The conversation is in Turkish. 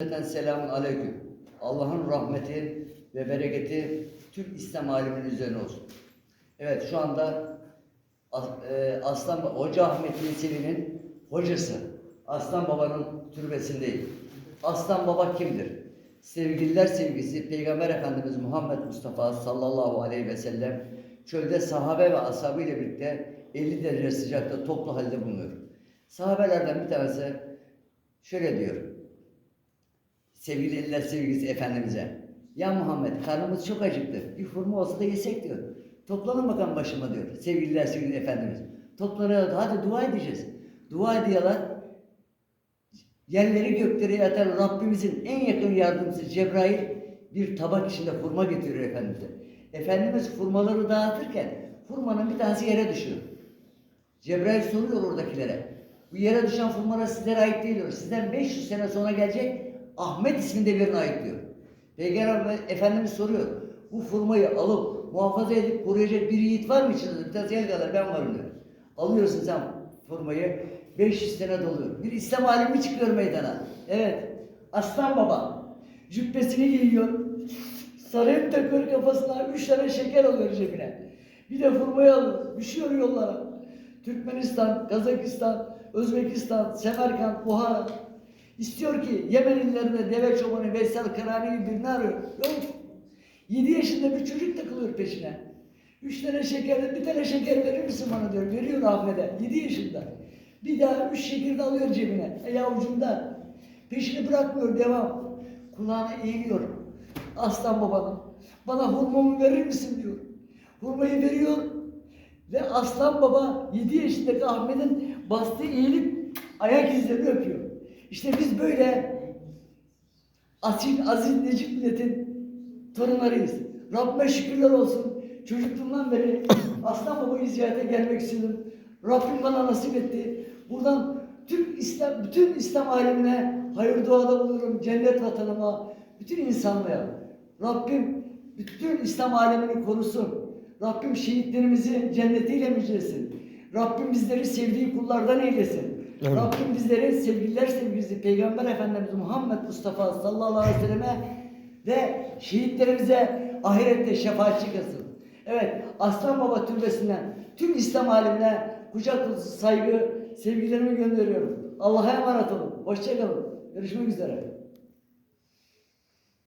Cümleten selamun aleyküm. Allah'ın rahmeti ve bereketi tüm İslam aleminin üzerine olsun. Evet şu anda As- e, Aslan Hoca Ahmet Yesevi'nin hocası Aslan Baba'nın türbesindeyim. Aslan Baba kimdir? Sevgililer sevgisi Peygamber Efendimiz Muhammed Mustafa sallallahu aleyhi ve sellem çölde sahabe ve ashabı ile birlikte 50 derece sıcakta toplu halde bulunuyor. Sahabelerden bir tanesi şöyle diyor. Sevgili eller sevgilisi Efendimiz'e. Ya Muhammed karnımız çok acıktı. Bir hurma olsa da yesek diyor. Toplanın bakalım başıma diyor. Sevgililer sevgili Efendimiz. Toplanıyor. Hadi dua edeceğiz. Dua ediyorlar. Yerleri gökleri yatan Rabbimizin en yakın yardımcısı Cebrail bir tabak içinde hurma getiriyor Efendimiz'e. Efendimiz hurmaları dağıtırken hurmanın bir tanesi yere düşüyor. Cebrail soruyor oradakilere. Bu yere düşen hurmalar sizlere ait değil. Sizden 500 sene sonra gelecek Ahmet isminde birine ait diyor. Peygamber Efendimiz soruyor. Bu hurmayı alıp muhafaza edip koruyacak bir yiğit var mı içinizde? Bir tanesi el kadar ben varım diyor. Alıyorsun sen hurmayı 500 sene doluyor. Bir İslam alimi çıkıyor meydana. Evet. Aslan baba. Cübbesini giyiyor. Sarayım takıyor kafasına. Üç tane şeker alıyor cebine. Bir de hurmayı alıyor. Düşüyor yollara. Türkmenistan, Kazakistan, Özbekistan, Semerkant, Buhara. İstiyor ki Yemenlilerinde deve çobanı Veysel Kırani birini arıyor. Yok. 7 yaşında bir çocuk takılıyor peşine. Üç tane şekerden bir tane şeker verir misin bana diyor. Veriyor Ahmet'e. 7 yaşında. Bir daha üç şeker de alıyor cebine. El avucunda. Peşini bırakmıyor. Devam. Kulağına eğiliyor. Aslan babanın. Bana hurmamı verir misin diyor. Hurmayı veriyor. Ve Aslan Baba 7 yaşındaki Ahmet'in bastığı eğilip ayak izlerini öpüyor. İşte biz böyle asil, aziz, necip milletin torunlarıyız. Rabbime şükürler olsun. Çocukluğumdan beri Aslan Baba'yı ziyarete gelmek istedim. Rabbim bana nasip etti. Buradan tüm İslam, bütün İslam alemine hayır duada bulunurum. Cennet vatanıma, bütün insanlığa. Rabbim bütün İslam alemini korusun. Rabbim şehitlerimizi cennetiyle müjdelesin. Rabbim bizleri sevdiği kullardan eylesin. Amin. Rabbim bizleri sevgililer sevgilisi Peygamber Efendimiz Muhammed Mustafa sallallahu aleyhi ve selleme ve şehitlerimize ahirette şefaatçi kılsın. Evet, Aslan Baba Türbesi'nden tüm İslam alemine kucak dolusu saygı, sevgilerimi gönderiyorum. Allah'a emanet olun. Hoşçakalın. Görüşmek üzere.